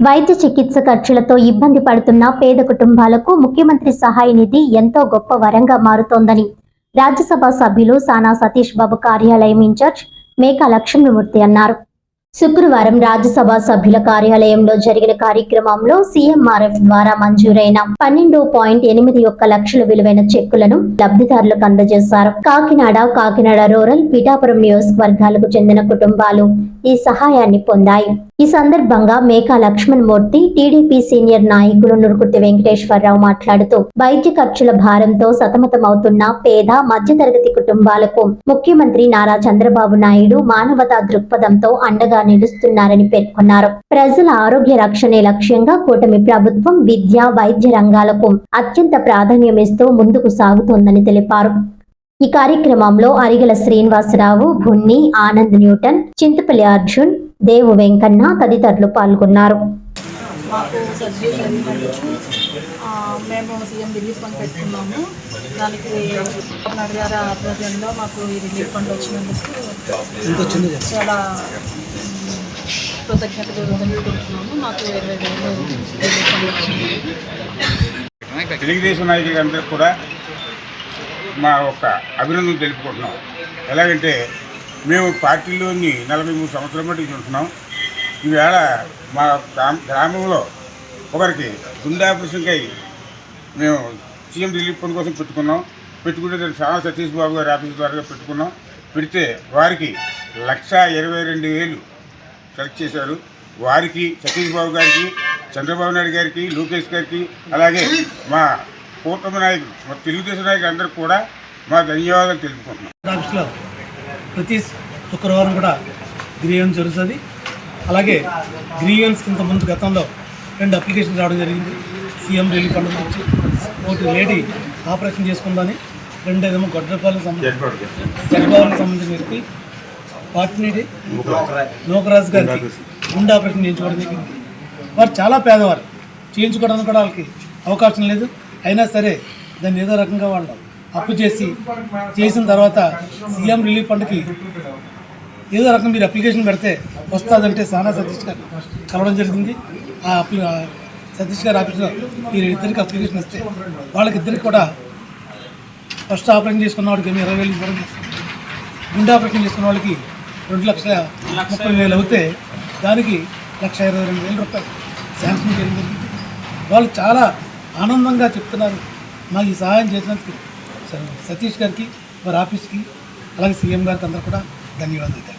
వైద్య చికిత్స ఖర్చులతో ఇబ్బంది పడుతున్న పేద కుటుంబాలకు ముఖ్యమంత్రి సహాయ నిధి ఎంతో గొప్ప వరంగా మారుతోందని రాజ్యసభ సభ్యులు సానా సతీష్ బాబు కార్యాలయం ఇన్ఛార్జ్ మేకా లక్ష్మణమూర్తి అన్నారు. శుక్రవారం రాజ్యసభ సభ్యుల కార్యాలయంలో జరిగిన కార్యక్రమంలో సీఎంఆర్ఎఫ్ ద్వారా మంజూరైన పన్నెండు పాయింట్ ఎనిమిది ఒక్క లక్షల విలువైన చెక్కులను లబ్ధిదారులకు అందజేశారు. కాకినాడ కాకినాడ రూరల్ పిఠాపురం నియోజకవర్గాలకు చెందిన కుటుంబాలు ఈ సహాయాన్ని పొందాయి. ఈ సందర్భంగా మేకా లక్ష్మణ్ మూర్తి టీడీపీ సీనియర్ నాయకులు నురుకుర్తి వెంకటేశ్వరరావు మాట్లాడుతూ వైద్య ఖర్చుల భారంతో సతమతమవుతున్న పేద మధ్యతరగతి కుటుంబాలకు ముఖ్యమంత్రి నారా చంద్రబాబు నాయుడు మానవతా దృక్పథంతో అండగా నిలుస్తున్నారని పేర్కొన్నారు. ప్రజల ఆరోగ్య రక్షణే లక్ష్యంగా కూటమి ప్రభుత్వం విద్య వైద్య రంగాలకు అత్యంత ప్రాధాన్యమిస్తూ ముందుకు సాగుతోందని తెలిపారు. ఈ కార్యక్రమంలో అరిగల శ్రీనివాసరావు భున్ని ఆనంద్ న్యూటన్ చింతపల్లి అర్జున్ దేవు వెంకన్న తదితరులు పాల్గొన్నారు. మాకు సర్జరీ జరిగినందుకు ఆ, మేము సీఎం రిలీఫ్ ఫండ్ పెట్టుకున్నాము. దానికి నాయుడు గారి ఆధ్వర్యంలో మాకు ఈ రిలీఫ్ ఫండ్ వచ్చినందుకు చాలా కృతజ్ఞతలు తెలుపుకుంటున్నాము మాకు ఇరవై వేలు రిలీఫ్ ఫండ్ వచ్చింది. తెలుగుదేశం నాయకులందరికీ కూడా మా యొక్క అభినందనలు తెలుపుకుంటున్నాం. ఎలాగంటే మేము పార్టీలోని నలభై మూడు సంవత్సరాల మట్టి చూస్తున్నాం. ఈవేళ మా గ్రామంలో ఒకరికి గుండె ఆపరేషన్కై మేము సీఎం రిలీఫ్ ఫండ్ కోసం పెట్టుకున్నాం. పెట్టుకుంటే చాలా సతీష్ బాబు గారి ఆఫీస్ ద్వారా పెట్టుకున్నాం. పెడితే వారికి లక్ష ఇరవై రెండు వేలు సెలెక్ట్ చేశారు. వారికి సతీష్ బాబు గారికి చంద్రబాబు నాయుడు గారికి లోకేష్ గారికి అలాగే మా కూటమి నాయకులు మా తెలుగుదేశం నాయకులు అందరికీ కూడా మా ధన్యవాదాలు తెలుపుకుంటున్నాం. ప్రతి శుక్రవారం కూడా గ్రీవెన్స్ జరుగుతుంది. అలాగే గ్రీవెన్స్ కింద ముందు గతంలో రెండు అప్లికేషన్ రావడం జరిగింది. సీఎం రిలీఫ్ ఫండ్ నుంచి ఒకటి లేడీ ఆపరేషన్ చేసుకుందని రెండేదేమో గొడ్రపాలకు సంబంధించి జగబాబులకు సంబంధించిన వ్యక్తి పార్టీని నూకరాజు గారికి గుండె ఆపరేషన్ చేయించుకోవడం జరిగింది. వారు చాలా పేదవారు. చేయించుకోవడానికి కూడా వాళ్ళకి అవకాశం లేదు. అయినా సరే దాన్ని ఏదో రకంగా వాళ్ళు అప్పు చేసి చేసిన తర్వాత సీఎం రిలీఫ్ ఫండ్కి ఏదో రకం మీరు అప్లికేషన్ పెడితే వస్తుందంటే సానా సతీష్ గారు కలవడం జరిగింది. ఆ అప్లి సతీష్ గారు ఆఫీస్లో మీరు ఇద్దరికి అప్లికేషన్ ఇస్తే వాళ్ళకి ఇద్దరికి కూడా ఫస్ట్ ఆపరేషన్ చేసుకున్న వాడికి ఇరవై వేలు ఇవ్వడం. గుండె ఆపరేషన్ చేసుకున్న వాళ్ళకి రెండు లక్షల ముప్పై వేలు అవుతే దానికి లక్ష ఇరవై రెండు వేల రూపాయలు శాంక్షన్ చేయడం జరిగింది. వాళ్ళు చాలా ఆనందంగా చెప్తున్నారు. మాకు ఈ సహాయం చేసినందుకు సతీష్ గారికి వారి ఆఫీస్కి అలాగే సీఎం గారికి అందరూ కూడా ధన్యవాదాలు.